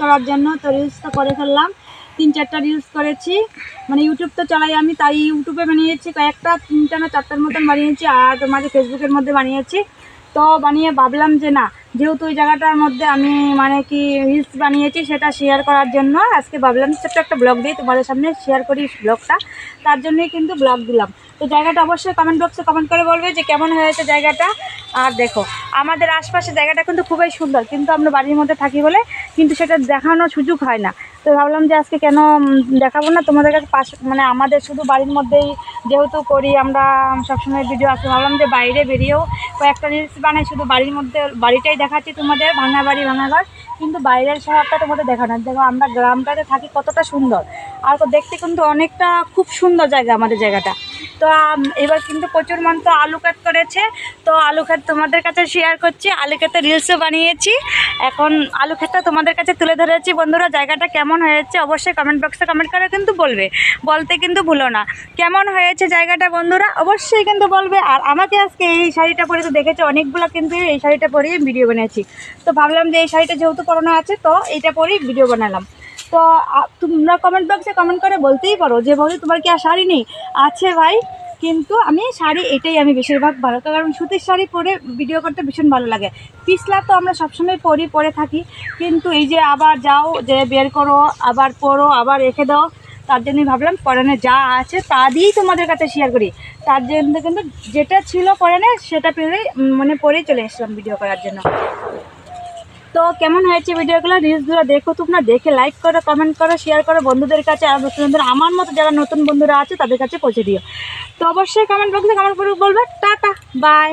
করার জন্য তো রিলস তো করে ফেললাম। তিন চারটা রিলস করেছি। মানে ইউটিউব তো চালাই আমি, তাই ইউটিউবে বানিয়েছি। কয়েকটা, তিনটা না চারটার মতন বানিয়েছি আর তোমাদের ফেসবুকের মধ্যে বানিয়েছি। তো বানিয়ে ভাবলাম যে না, যেহেতু ওই জায়গাটার মধ্যে আমি মানে কি রিলস বানিয়েছি, সেটা শেয়ার করার জন্য আজকে ভাবলাম ছোট্ট একটা ব্লগ দিই, তোমাদের সামনে শেয়ার করি ব্লগটা তার জন্যই কিন্তু ব্লগ দিলাম। তো জায়গাটা অবশ্যই কমেন্ট বক্সে কমেন্ট করে বলবে যে কেমন হয়েছে জায়গাটা। আর দেখো, আমাদের আশপাশে জায়গাটা কিন্তু খুবই সুন্দর, কিন্তু আমরা বাড়ির মধ্যে থাকি বলে কিন্তু সেটা দেখানোর সুযোগ হয় না। তো ভাবলাম যে আজকে কেন দেখাবো না? তোমাদের কাছে পাশ মানে আমাদের শুধু বাড়ির মধ্যেই যেহেতু করি, আমরা সবসময় ভিডিও আসতে ভাবলাম যে বাইরে বেরিয়েও কয়েকটা রিলস বানাই, শুধু বাড়ির মধ্যে, বাড়িটাই দেখাচ্ছি তোমাদের, ভাঙা বাড়ি, ভাঙা ঘর। কিন্তু বাইরের শহরটা তোমাদের দেখানো, দেখো আমরা গ্রামটাতে থাকি কতটা সুন্দর। আর তো দেখতে কিন্তু অনেকটা খুব সুন্দর জায়গা আমাদের জায়গাটা। তো এবার কিন্তু প্রচুর মান তো আলু কাট করেছে। তো আলু খাত তোমাদের কাছে শেয়ার করছি। আলু খেতে রিলসও বানিয়েছি। এখন আলু খেতটা তোমাদের কাছে তুলে ধরেছি। বন্ধুরা, জায়গাটা কেমন হয়েছে অবশ্যই কমেন্ট বক্সে কমেন্ট করে কিন্তু বলবে। বলতে কিন্তু ভুলো না। কেমন হয়েছে জায়গাটা বন্ধুরা, অবশ্যই কিন্তু বলবে। আর আমাকে আজকে এই শাড়িটা পরে তো দেখেছ, অনেকগুলো কিন্তু এই শাড়িটা পরেই ভিডিও বানিয়েছি। তো ভাবলাম যে এই শাড়িটা যেহেতু পরানো আছে, তো এইটা পরেই ভিডিও বানালাম। তো তোমরা কমেন্ট বক্সে কমেন্ট করে বলতেই পারো যে বলি তোমার কি আর শাড়ি নেই? আছে ভাই, কিন্তু আমি শাড়ি এটাই আমি বেশিরভাগ ভালো কারণ সুতির শাড়ি পরে ভিডিও করতে ভীষণ ভালো লাগে। পিছলা তো আমরা সবসময় পরি, পরে থাকি, কিন্তু এই যে আবার যাও, যে বের করো, আবার পরো, আবার রেখে দাও, তার জন্যই ভাবলাম পরানে যা আছে তা দিয়েই তোমাদের কাছে শেয়ার করি। তার জন্য কিন্তু যেটা ছিল পরানে, সেটা পরে মানে পরেই চলে এসলাম ভিডিও করার জন্য। তো কেমন হয়েছে ভিডিওগুলো? রিলসগুলো দেখো তোমরা, দেখে লাইক করো কমেন্ট করো শেয়ার করো, বন্ধুদের কাছে আর নতুন আমার মতো যারা নতুন বন্ধুরা আছে তাদের কাছে পৌঁছে দিও। তো অবশ্যই কমেন্ট বক্সে কমেন্ট করে বলবে। Tata bye